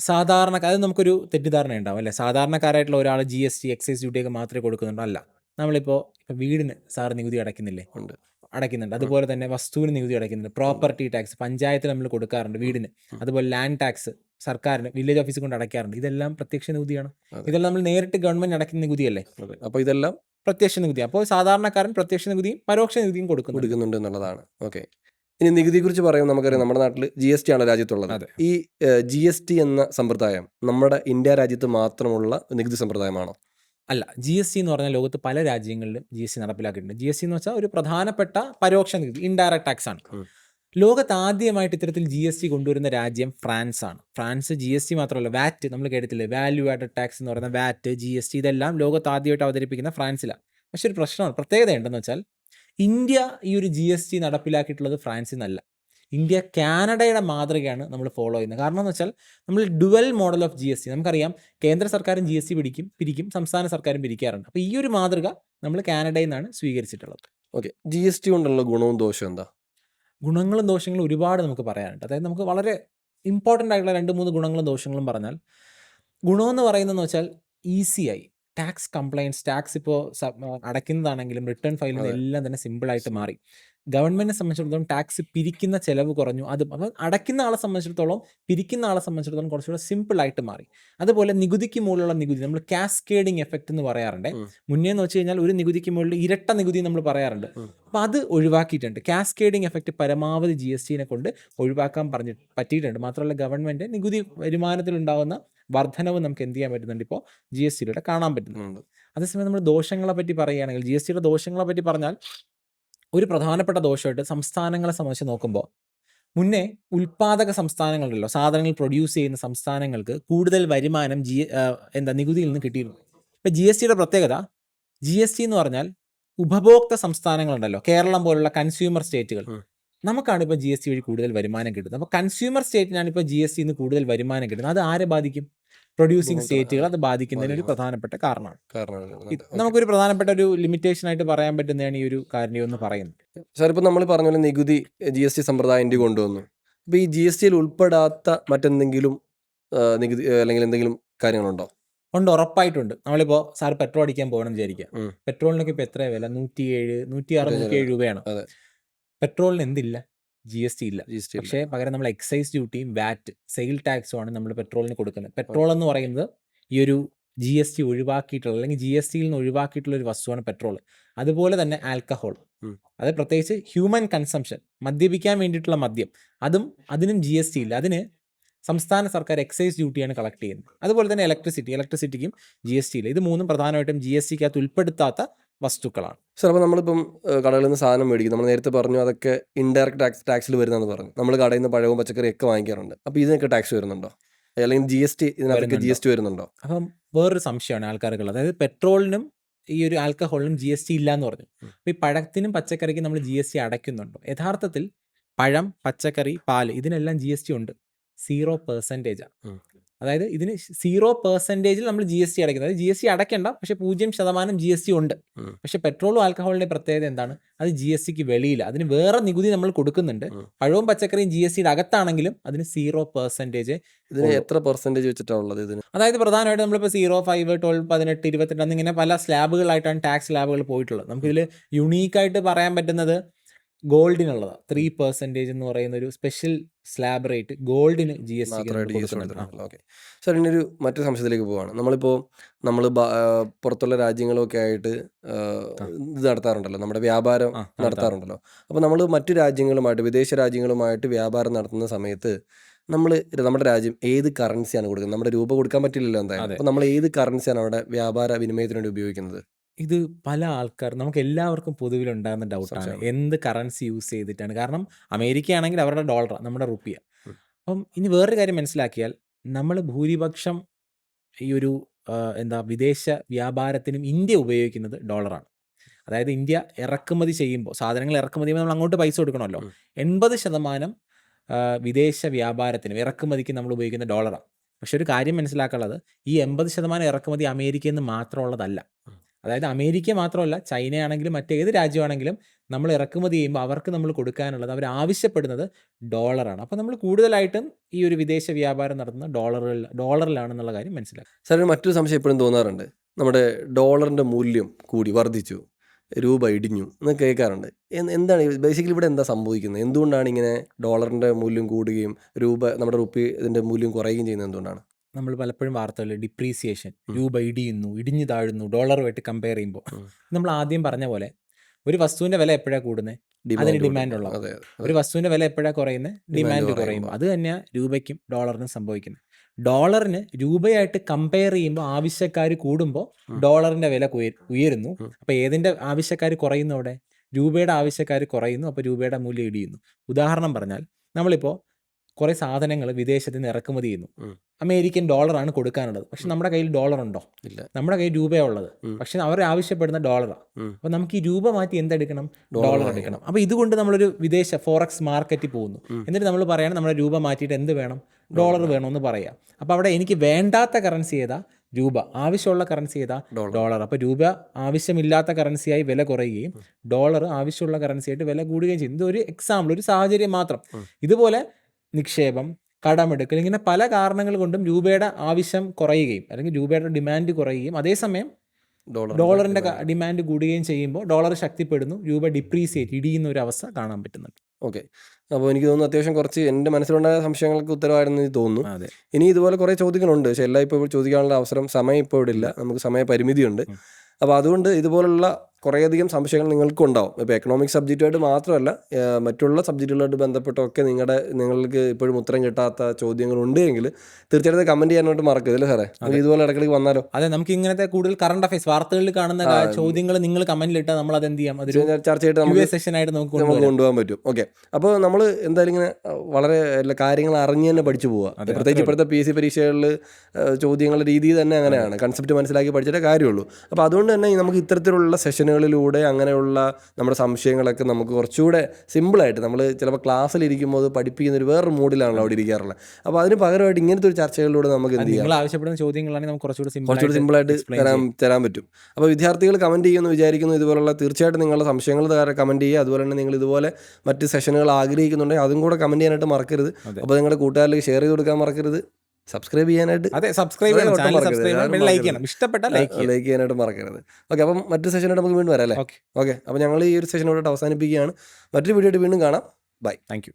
സാധാരണ അത് നമുക്കൊരു തെറ്റിദ്ധാരണ ഉണ്ടാവും അല്ലേ? സാധാരണക്കാരായിട്ടുള്ള ഒരാൾ G S T excise duty ഒക്കെ മാത്രമേ കൊടുക്കുന്നുണ്ടോ അല്ല. നമ്മളിപ്പോൾ വീടിന് സാർ നികുതി അടയ്ക്കുന്നില്ലേ? ഉണ്ട്. അടയ്ക്കുന്നുണ്ട്. അതുപോലെ തന്നെ വസ്തുവിന് നികുതി അടയ്ക്കുന്നുണ്ട്. പ്രോപ്പർട്ടി ടാക്സ് പഞ്ചായത്തിൽ നമ്മൾ കൊടുക്കാറുണ്ട് വീടിന്. അതുപോലെ ലാൻഡ് ടാക്സ് സർക്കാരിന് വില്ലേജ് ഓഫീസ് കൊണ്ട് അടയ്ക്കാറുണ്ട്. ഇതെല്ലാം പ്രത്യക്ഷ നികുതിയാണ്. ഇതെല്ലാം നമ്മൾ നേരിട്ട് ഗവൺമെന്റ് അടയ്ക്കുന്ന നികുതിയല്ലേ? അപ്പൊ അപ്പോൾ ഇതെല്ലാം പ്രത്യക്ഷ നികുതി അപ്പോൾ സാധാരണക്കാരൻ പ്രത്യക്ഷ നികുതിയും പരോക്ഷ നികുതിയും കൊടുക്കുന്നു കൊടുക്കുന്നുണ്ട് എന്നുള്ളതാണ്. ഓക്കെ. ഇനി നികുതിയെക്കുറിച്ച് പറയുമ്പോൾ നമുക്കറിയാം നമ്മുടെ നാട്ടിൽ ജി എസ് ടി ആണ് രാജ്യത്തുള്ളത്. ഈ ജി എസ് ടി എന്ന സമ്പ്രദായം നമ്മുടെ ഇന്ത്യ രാജ്യത്ത് മാത്രമുള്ള നികുതി സമ്പ്രദായമാണോ? അല്ല ജി എസ് ടി എന്ന് പറഞ്ഞാൽ ലോകത്ത് പല രാജ്യങ്ങളിലും ജി എസ് ടി നടപ്പിലാക്കിയിട്ടുണ്ട്. ജി എസ് ടി എന്ന് വെച്ചാൽ ഒരു പ്രധാനപ്പെട്ട പരോക്ഷ നികുതി ഇൻഡയറക്ട് ടാക്സ് ആണ്. ലോകത്ത് ആദ്യമായിട്ട് ഇത്തരത്തിൽ ജി എസ് ടി കൊണ്ടുവരുന്ന രാജ്യം ഫ്രാൻസ് ആണ് ഫ്രാൻസ് ജി എസ് ടി മാത്രമല്ല വാറ്റ് നമ്മൾ കേട്ടിട്ടില്ലേ? വാല്യൂ ആഡഡ് ടാക്സ് എന്ന് പറയുന്ന വാറ്റ് ജി എസ് ടി ഇതെല്ലാം ലോകത്ത് ആദ്യമായിട്ട് അവതരിപ്പിക്കുന്ന ഫ്രാൻസിലാണ്. പക്ഷെ ഒരു പ്രശ്നമാണ് പ്രത്യേകത ഉണ്ടെന്ന് വെച്ചാൽ ഇന്ത്യ ഈ ഒരു ജി എസ് ടി നടപ്പിലാക്കിയിട്ടുള്ളത് ഫ്രാൻസിൽ നിന്നല്ല. ഇന്ത്യ കാനഡയുടെ മാതൃകയാണ് നമ്മൾ ഫോളോ ചെയ്യുന്നത്. കാരണം എന്ന് വെച്ചാൽ നമ്മൾ dual model of G S T നമുക്കറിയാം കേന്ദ്ര സർക്കാരും ജി എസ് ടി പിടിക്കും പിരിക്കും സംസ്ഥാന സർക്കാരും പിരിക്കാറുണ്ട്. അപ്പോൾ ഈ ഒരു മാതൃക നമ്മൾ കാനഡയിൽ നിന്നാണ് സ്വീകരിച്ചിട്ടുള്ളത്. ഓക്കെ ജി എസ് ടി കൊണ്ടുള്ള ഗുണവും ദോഷവും എന്താ? ഗുണങ്ങളും ദോഷങ്ങളും ഒരുപാട് നമുക്ക് പറയാനുണ്ട്. അതായത് നമുക്ക് വളരെ ഇമ്പോർട്ടന്റ് ആയിട്ടുള്ള രണ്ട് മൂന്ന് ഗുണങ്ങളും ദോഷങ്ങളും പറഞ്ഞാൽ ഗുണമെന്ന് പറയുന്നതെന്ന് വെച്ചാൽ ഈസിയായി ടാക്സ് കംപ്ലയിൻസ് ടാക്സ് ഇപ്പോൾ അടയ്ക്കുന്നതാണെങ്കിലും റിട്ടേൺ ഫയലിംഗ് എല്ലാം തന്നെ സിമ്പിളായിട്ട് മാറി. ഗവൺമെന്റിനെ സംബന്ധിച്ചിടത്തോളം ടാക്സ് പിരിക്കുന്ന ചെലവ് കുറഞ്ഞു. അത് അപ്പം അടയ്ക്കുന്ന ആളെ സംബന്ധിച്ചിടത്തോളം പിരിക്കുന്ന ആളെ സംബന്ധിച്ചിടത്തോളം കുറച്ചുകൂടെ സിമ്പിളായിട്ട് മാറി. അതുപോലെ നികുതിക്ക് മുകളിലുള്ള നികുതി നമ്മൾ കാസ്കേഡിങ് എഫക്റ്റ് എന്ന് പറയാറുണ്ട്. മുന്നേ എന്ന് വെച്ച് കഴിഞ്ഞാൽ ഒരു നികുതിക്ക് മുകളിൽ ഇരട്ട നികുതി നമ്മൾ പറയാറുണ്ട്. അപ്പം അത് ഒഴിവാക്കിയിട്ടുണ്ട്. കാസ്കേഡിങ് എഫക്റ്റ് പരമാവധി ജി എസ് ടിനെ കൊണ്ട് ഒഴിവാക്കാൻ പറഞ്ഞ് പറ്റിയിട്ടുണ്ട്. മാത്രമല്ല ഗവൺമെന്റ് നികുതി വരുമാനത്തിലുണ്ടാകുന്ന വർധനവ് നമുക്ക് എന്ത് ചെയ്യാൻ പറ്റുന്നുണ്ട് ഇപ്പോൾ ജി എസ് ടിയിലൂടെ കാണാൻ പറ്റുന്നുണ്ട്. അതേസമയം നമ്മൾ ദോഷങ്ങളെ പറ്റി പറയുകയാണെങ്കിൽ ജി എസ് ടിയുടെ ദോഷങ്ങളെ പറ്റി പറഞ്ഞാൽ ഒരു പ്രധാനപ്പെട്ട ദോഷമായിട്ട് സംസ്ഥാനങ്ങളെ സംബന്ധിച്ച് നോക്കുമ്പോൾ മുന്നേ ഉൽപാദക സംസ്ഥാനങ്ങളുണ്ടല്ലോ സാധനങ്ങൾ പ്രൊഡ്യൂസ് ചെയ്യുന്ന സംസ്ഥാനങ്ങൾക്ക് കൂടുതൽ വരുമാനം ജി എന്താ നികുതിയിൽ നിന്ന് കിട്ടിയിരുന്നു. ഇപ്പം ജി എസ് ടിയുടെ പ്രത്യേകത ജി എസ് ടി എന്ന് പറഞ്ഞാൽ ഉപഭോക്ത സംസ്ഥാനങ്ങളുണ്ടല്ലോ കേരളം പോലുള്ള കൺസ്യൂമർ സ്റ്റേറ്റുകൾ. നമുക്കാണ് ഇപ്പോൾ ജി എസ് ടി വഴി കൂടുതൽ വരുമാനം കിട്ടുന്നത്. അപ്പോൾ കൺസ്യൂമർ സ്റ്റേറ്റിനാണ് ഇപ്പോൾ ജി എസ് ടിന്ന് കൂടുതൽ വരുമാനം കിട്ടുന്നത്. അത് ആരെ ബാധിക്കും? പ്രൊഡ്യൂസിങ് സ്റ്റേറ്റുകൾ അത് ബാധിക്കുന്നതിന് ഒരു പ്രധാനപ്പെട്ട കാരണമാണ്. നമുക്കൊരു പ്രധാനപ്പെട്ട ഒരു ലിമിറ്റേഷൻ ആയിട്ട് പറയാൻ പറ്റുന്നതാണ് ഈ ഒരു കാര്യം എന്ന് പറയുന്നത്. സാർ ഇപ്പം നമ്മൾ പറഞ്ഞ പോലെ നികുതി ജി എസ് ടി സമ്പ്രദായം ഇന്ത്യ കൊണ്ടുവന്നു. അപ്പോൾ ഈ ജി എസ് ടിയിൽ ഉൾപ്പെടാത്ത മറ്റെന്തെങ്കിലും നികുതി അല്ലെങ്കിൽ എന്തെങ്കിലും കാര്യങ്ങളുണ്ടോ? ഉണ്ട് ഉറപ്പായിട്ടുണ്ട്. നമ്മളിപ്പോ സാർ പെട്രോൾ അടിക്കാൻ പോകണം വിചാരിക്കുക. ഉം. പെട്രോളിനൊക്കെ ഇപ്പൊ എത്ര വില? നൂറ്റി ഏഴ് നൂറ്റി നൂറ്റി ഏഴ് രൂപയാണ് പെട്രോളിന് എന്തില്ല? ജി എസ് ടി ഇല്ല. ജി എസ് ടി പക്ഷേ പകരം നമ്മൾ എക്സൈസ് ഡ്യൂട്ടിയും വാറ്റ് സെയിൽ ടാക്സും ആണ് നമ്മൾ പെട്രോളിന് കൊടുക്കുന്നത്. പെട്രോൾ എന്ന് പറയുന്നത് ഈ ഒരു ജി എസ് ടി ഒഴിവാക്കിയിട്ടുള്ള അല്ലെങ്കിൽ ജി എസ് ടിയിൽ നിന്ന് ഒഴിവാക്കിയിട്ടുള്ള ഒരു വസ്തുവാണ് പെട്രോൾ അതുപോലെ തന്നെ ആൽക്കഹോൾ അത് പ്രത്യേകിച്ച് ഹ്യൂമൻ കൺസംഷൻ മദ്യപിക്കാൻ വേണ്ടിയിട്ടുള്ള മദ്യം. അതും അതിനും ജി എസ് ടി ഇല്ല. അതിന് സംസ്ഥാന സർക്കാർ എക്സൈസ് ഡ്യൂട്ടിയാണ് കളക്ട് ചെയ്യുന്നത്. അതുപോലെ തന്നെ ഇലക്ട്രിസിറ്റി ഇലക്ട്രിസിറ്റിക്കും ജി എസ് ടി ഇല്ല. ഇത് മൂന്നും പ്രധാനമായിട്ടും ജി എസ് ടിക്കകത്ത് ഉൾപ്പെടുത്താത്ത വസ്തുക്കളാണ്. സാർ അപ്പോൾ നമ്മളിപ്പം കടകളിൽ നിന്ന് സാധനം മേടിക്കും നമ്മൾ നേരത്തെ പറഞ്ഞു അതൊക്കെ ഇൻഡയറക്റ്റ് ടാക്സ് ടാക്സിൽ വരുന്നതെന്ന് പറഞ്ഞു. നമ്മൾ കടയിൽ നിന്ന് പഴവും പച്ചക്കറിയൊക്കെ വാങ്ങിക്കാറുണ്ട്. അപ്പോൾ ഇതിനൊക്കെ ടാക്സ് വരുന്നുണ്ടോ? അല്ലെങ്കിൽ ജി എസ് ടി ഇതിനകത്തൊക്കെ ജി എസ് ടി വരുന്നുണ്ടോ? അപ്പം വേറൊരു സംശയമാണ് ആൾക്കാർക്കുള്ളത്. അതായത് പെട്രോളിനും ഈ ഒരു ആൽക്കഹോളിനും ജി എസ് ടി ഇല്ല എന്ന് പറഞ്ഞു. അപ്പോൾ ഈ പഴത്തിനും പച്ചക്കറിക്കും നമ്മൾ ജി എസ് ടി അടയ്ക്കുന്നുണ്ടോ? യഥാർത്ഥത്തിൽ പഴം പച്ചക്കറി പാൽ ഇതിനെല്ലാം ജി എസ് ടി ഉണ്ട്. സീറോ പെർസെന്റേജാണ്. അതായത് ഇതിന് സീറോ പെർസെന്റേജിൽ നമ്മൾ ജി എസ് ടി അടയ്ക്കുന്നത്. അതായത് ജി എസ് ടി അടയ്ക്കേണ്ട പക്ഷേ പൂജ്യം ശതമാനം ജി എസ് ടി ഉണ്ട്. പക്ഷെ പെട്രോളും ആൽക്കഹോളിന്റെ പ്രത്യേകത എന്താണ്? അത് ജി എസ് ടിക്ക് വെളിയില്ല. അതിന് വേറെ നികുതി നമ്മൾ കൊടുക്കുന്നുണ്ട്. പഴവും പച്ചക്കറിയും ജി എസ് ടിയുടെ അകത്താണെങ്കിലും അതിന് സീറോ പെർസെന്റേജ് ഇതിന്. എത്ര പെർസെന്റേജ് വെച്ചിട്ടാണ് ഉള്ളത് ഇതിന്? അതായത് പ്രധാനമായിട്ട് നമ്മളിപ്പോൾ സീറോ ഫൈവ് ട്വൽവ് പതിനെട്ട് ഇരുപത്തെട്ട് എന്നിങ്ങനെ പല സ്ലാബുകളായിട്ടാണ് ടാക്സ് സ്ലാബുകൾ പോയിട്ടുള്ളത്. നമുക്കിതിൽ യുണീക്കായിട്ട് പറയാൻ പറ്റുന്നത് ഗോൾഡിനുള്ളത്. ത്രീ പെർസെന്റേജ് എന്ന് പറയുന്ന ഒരു സ്പെഷ്യൽ സ്ലാബ് റേറ്റ് ഗോൾഡിന് ജി എസ് ഓക്കെ. സാർ ഇനി ഒരു മറ്റൊരു സംശയത്തിലേക്ക് പോവാണ്. നമ്മളിപ്പോൾ നമ്മൾ പുറത്തുള്ള രാജ്യങ്ങളൊക്കെ ആയിട്ട്. ഇത് നടത്താറുണ്ടല്ലോ. നമ്മുടെ വ്യാപാരം നടത്താറുണ്ടല്ലോ. അപ്പോൾ നമ്മൾ മറ്റു രാജ്യങ്ങളുമായിട്ട് വിദേശ രാജ്യങ്ങളുമായിട്ട് വ്യാപാരം നടത്തുന്ന സമയത്ത് നമ്മൾ നമ്മുടെ രാജ്യം ഏത് കറൻസിയാണ് കൊടുക്കുന്നത്? നമ്മുടെ രൂപ കൊടുക്കാൻ പറ്റില്ലല്ലോ എന്തായാലും. അപ്പോൾ നമ്മൾ ഏത് കറൻസിയാണ് അവിടെ വ്യാപാര വിനിമയത്തിന് വേണ്ടി ഉപയോഗിക്കുന്നത്? ഇത് പല ആൾക്കാർ നമുക്ക് എല്ലാവർക്കും പൊതുവിൽ ഉണ്ടാകുന്ന ഡൗട്ടാണ് സംശയമാണ്. എന്ത് കറൻസി യൂസ് ചെയ്തിട്ടാണ് കാരണം അമേരിക്ക ആണെങ്കിൽ അവരുടെ ഡോളർ നമ്മുടെ റുപ്പിയ ഉം. അപ്പം ഇനി വേറൊരു കാര്യം മനസ്സിലാക്കിയാൽ നമ്മൾ ഭൂരിപക്ഷം ഈ ഒരു ആ, എന്താ വിദേശ വ്യാപാരത്തിനും ഇന്ത്യ ഉപയോഗിക്കുന്നത് ഡോളറാണ് അതായത് ഇന്ത്യ ഇറക്കുമതി ചെയ്യുമ്പോൾ സാധനങ്ങൾ ഇറക്കുമതി ചെയ്യുമ്പോൾ നമ്മൾ അങ്ങോട്ട് പൈസ കൊടുക്കണമല്ലോ ഉം. എൺപത് ശതമാനം ആ, വിദേശ വ്യാപാരത്തിനും ഇറക്കുമതിക്ക് നമ്മൾ ഉപയോഗിക്കുന്ന ഡോളറാണ് പക്ഷെ ഒരു കാര്യം മനസ്സിലാക്കാനുള്ളത് ഈ എൺപത് ശതമാനം ഇറക്കുമതി അമേരിക്കയിൽ നിന്ന് മാത്രമുള്ളതല്ല. അതായത് അമേരിക്ക മാത്രമല്ല ചൈനയാണെങ്കിലും മറ്റേത് രാജ്യമാണെങ്കിലും നമ്മൾ ഇറക്കുമതി ചെയ്യുമ്പോൾ അവർക്ക് നമ്മൾ കൊടുക്കാനുള്ളത് അവർ ആവശ്യപ്പെടുന്നത് ഡോളറാണ്. അപ്പോൾ നമ്മൾ കൂടുതലായിട്ടും ഈ ഒരു വിദേശ വ്യാപാരം നടത്തുന്ന ഡോളറിൽ ഡോളറിലാണെന്നുള്ള കാര്യം മനസ്സിലാക്കുക. സാറിന് മറ്റൊരു സംശയം എപ്പോഴും തോന്നാറുണ്ട്. നമ്മുടെ ഡോളറിന്റെ മൂല്യം കൂടി വർദ്ധിച്ചു രൂപ ഇടിഞ്ഞു എന്ന് കേൾക്കാറുണ്ട്. എന്താണ് ബേസിക്കലി ഇവിടെ എന്താ സംഭവിക്കുന്നത്? എന്തുകൊണ്ടാണ് ഇങ്ങനെ ഡോളറിന്റെ മൂല്യം കൂടുകയും രൂപ നമ്മുടെ റുപ്പി ഇതിന്റെ മൂല്യം കുറയുകയും ചെയ്യുന്നത് എന്തുകൊണ്ടാണ്? നമ്മൾ പലപ്പോഴും വാർത്തകളിൽ ഡിപ്രീസിയേഷൻ. രൂപ ഇടിയുന്നു ഇടിഞ്ഞു താഴുന്നു ഡോളറുമായിട്ട് കമ്പയർ ചെയ്യുമ്പോൾ നമ്മൾ ആദ്യം പറഞ്ഞ പോലെ ഒരു വസ്തുവിന്റെ വില എപ്പോഴാണ് കൂടുന്നത് അതിന് ഡിമാൻഡ് ഉള്ള ഉള്ളത്. ഒരു വസ്തുവിന്റെ വില എപ്പോഴാണ് കുറയുന്നത് ഡിമാൻഡ് കുറയുമ്പോൾ. അത് തന്നെയാണ് രൂപയ്ക്കും ഡോളറിനും സംഭവിക്കുന്നത് ഡോളറിന് രൂപയായിട്ട് കമ്പയർ ചെയ്യുമ്പോൾ ആവശ്യക്കാർ കൂടുമ്പോൾ ഡോളറിന്റെ വില ഉയരുന്നു. അപ്പൊ ഏതിന്റെ ആവശ്യക്കാർ കുറയുന്നു അവിടെ? രൂപയുടെ ആവശ്യക്കാർ കുറയുന്നു. അപ്പോൾ രൂപയുടെ മൂല്യം ഇടിയുന്നു. ഉദാഹരണം പറഞ്ഞാൽ നമ്മളിപ്പോൾ കുറേ സാധനങ്ങൾ വിദേശത്ത് നിന്ന് ഇറക്കുമതി ചെയ്യുന്നു. അമേരിക്കൻ ഡോളർ ആണ് കൊടുക്കാനുള്ളത്. പക്ഷെ നമ്മുടെ കയ്യിൽ ഡോളർ ഉണ്ടോ ഇല്ല. നമ്മുടെ കയ്യിൽ രൂപയാണ് ഉള്ളത്. പക്ഷെ അവർ ആവശ്യപ്പെടുന്ന ഡോളറാണ് അപ്പൊ നമുക്ക് ഈ രൂപ മാറ്റി എന്തെടുക്കണം? ഡോളർ എടുക്കണം. അപ്പൊ ഇതുകൊണ്ട് നമ്മളൊരു വിദേശ ഫോറക്സ് മാർക്കറ്റിൽ പോകുന്നു. എന്നിട്ട് നമ്മൾ പറയണം നമ്മുടെ രൂപ മാറ്റിയിട്ട് എന്ത് വേണം? ഡോളർ വേണമെന്ന് പറയാം. അപ്പൊ അവിടെ എനിക്ക് വേണ്ടാത്ത കറൻസി ഏതാ? രൂപ. ആവശ്യമുള്ള കറൻസി ഏതാ? ഡോളർ. അപ്പൊ അപ്പോൾ രൂപ ആവശ്യമില്ലാത്ത കറൻസിയായി വില കുറയുകയും ഡോളർ ആവശ്യമുള്ള കറൻസിയായിട്ട് വില കൂടുകയും ചെയ്യും. ഇത് ഒരു എക്സാമ്പിൾ ഒരു സാഹചര്യം മാത്രം. ഇതുപോലെ നിക്ഷേപം കടമെടുക്കൽ ഇങ്ങനെ പല കാരണങ്ങൾ കൊണ്ടും രൂപയുടെ ആവശ്യം കുറയുകയും അല്ലെങ്കിൽ രൂപയുടെ ഡിമാൻഡ് കുറയുകയും അതേസമയം ഡോളർ ഡോളറിന്റെ ഡിമാൻഡ് കൂടുകയും ചെയ്യുമ്പോൾ ഡോളർ ശക്തിപ്പെടുന്നു രൂപ ഡിപ്രീസിയേറ്റ് ഇടിയുന്ന ഒരു അവസ്ഥ കാണാൻ പറ്റുന്നുണ്ട്. ഓക്കെ. അപ്പോൾ എനിക്ക് തോന്നുന്നു അത്യാവശ്യം കുറച്ച് എന്റെ മനസ്സിലുണ്ടായ സംശയങ്ങൾക്ക് ഉത്തരവായിരുന്നു എനിക്ക് തോന്നുന്നു. അതെ. ഇനി ഇതുപോലെ കുറേ ചോദ്യങ്ങളുണ്ട്. പക്ഷേ എല്ലാം ഇപ്പോൾ ചോദിക്കാനുള്ള അവസരം സമയം ഇപ്പോൾ ഇവിടെ ഇല്ല. നമുക്ക് സമയ പരിമിതിയുണ്ട്. അപ്പോൾ അതുകൊണ്ട് ഇതുപോലുള്ള കുറേയധികം സംശയങ്ങൾ നിങ്ങൾക്കും ഉണ്ടാവും ഇപ്പോൾ എക്കണോമിക് സബ്ജക്റ്റുമായിട്ട് മാത്രമല്ല മറ്റുള്ള സബ്ജക്റ്റുകളായിട്ട് ബന്ധപ്പെട്ടൊക്കെ നിങ്ങളുടെ നിങ്ങൾക്ക് ഇപ്പോഴും ഉത്തരം കിട്ടാത്ത ചോദ്യങ്ങൾ ഉണ്ടെങ്കിൽ തീർച്ചയായിട്ടും കമന്റ് ചെയ്യാനായിട്ട് മറക്കരുത് സാറേ? അത്. ഇതുപോലെ ഇടയ്ക്കിടയ്ക്ക് വന്നാലോ? അതെ നമുക്ക് ഇങ്ങനത്തെ കൂടുതൽ കറണ്ട് അഫയേഴ്സ് വാർത്തകളിൽ കാണുന്ന ചോദ്യങ്ങൾ നിങ്ങൾ കമന്റിൽ ഇട്ടാൽ നമ്മൾ അത് എന്ത് ചെയ്യാം? അത് ചർച്ച ചെയ്തിട്ട് നമുക്ക് സെഷൻ ആയിട്ട് നമുക്ക് നമുക്ക് കൊണ്ടുപോകാൻ പറ്റും. ഓക്കെ അപ്പോൾ നമ്മൾ എന്തായാലും ഇങ്ങനെ വളരെ എല്ലാ കാര്യങ്ങൾ അറിഞ്ഞ് തന്നെ പഠിച്ചു പോവുക പ്രത്യേകിച്ച് ഇപ്പോഴത്തെ പി എസ് സി പരീക്ഷകളിൽ ചോദ്യങ്ങളുടെ രീതി തന്നെ അങ്ങനെയാണ്. കൺസെപ്റ്റ് മനസ്സിലാക്കി പഠിച്ചിട്ടേ കാര്യമുള്ളൂ. അപ്പോൾ അതുകൊണ്ട് തന്നെ നമുക്ക് ഇത്തരത്തിലുള്ള സെഷനുകൾ ക്വസ്റ്റ്യനുകളിലൂടെ അങ്ങനെയുള്ള നമ്മുടെ സംശയങ്ങളൊക്കെ നമുക്ക് കുറച്ചുകൂടെ സിമ്പിളായിട്ട് നമ്മൾ ചിലപ്പോൾ ക്ലാസ്സിലിരിക്കുമ്പോൾ അത് പഠിപ്പിക്കുന്ന ഒരു വേറൊരു മൂഡിലാണല്ലോ അവിടെ ഇരിക്കാറുള്ളത്. അപ്പോൾ അതിന് പകരമായിട്ട് ഇങ്ങനത്തെ ഒരു ചർച്ചകളിലൂടെ നമുക്ക് എന്ത് ചെയ്യാം? ആവശ്യപ്പെടുന്ന ചോദ്യങ്ങളാണെങ്കിൽ നമുക്ക് കുറച്ചുകൂടി കുറച്ചുകൂടി സിമ്പിളായിട്ട് തരാൻ തരാൻ പറ്റും. അപ്പോൾ വിദ്യാർത്ഥികൾ കമന്റ് ചെയ്യുമെന്ന് വിചാരിക്കുന്നു. ഇതുപോലുള്ള തീർച്ചയായിട്ടും നിങ്ങളുടെ സംശയങ്ങൾ കമന്റ് ചെയ്യുക. അതുപോലെ തന്നെ നിങ്ങൾ ഇതുപോലെ മറ്റ് സെഷനുകൾ ആഗ്രഹിക്കുന്നുണ്ടെങ്കിൽ അതും കൂടെ കമന്റ് ചെയ്യാനായിട്ട് മറക്കരുത്. അപ്പോൾ നിങ്ങളുടെ കൂട്ടുകാരിലേക്ക് ഷെയർ ചെയ്ത് കൊടുക്കാൻ മറക്കരുത്. സബ്സ്ക്രൈബ് ചെയ്യാനായിട്ട് അതെ സബ്സ്ക്രൈബ് ചെയ്യണം. Subscribe like. ചെയ്യണം. ഇഷ്ടപ്പെട്ട ലൈക്ക് ലൈക്ക് ചെയ്യാനായിട്ട് മറക്കരുത്. ഓക്കെ അപ്പം മറ്റു സെഷനായിട്ട് നമുക്ക് വീണ്ടും വരാം അല്ലേ? ഓക്കെ ഓക്കെ അപ്പം ഞങ്ങൾ ഈ ഒരു സെഷനോട് അവസാനിപ്പിക്കുകയാണ്. മറ്റൊരു വീഡിയോ ആയിട്ട് വീണ്ടും കാണാം. Bye thank you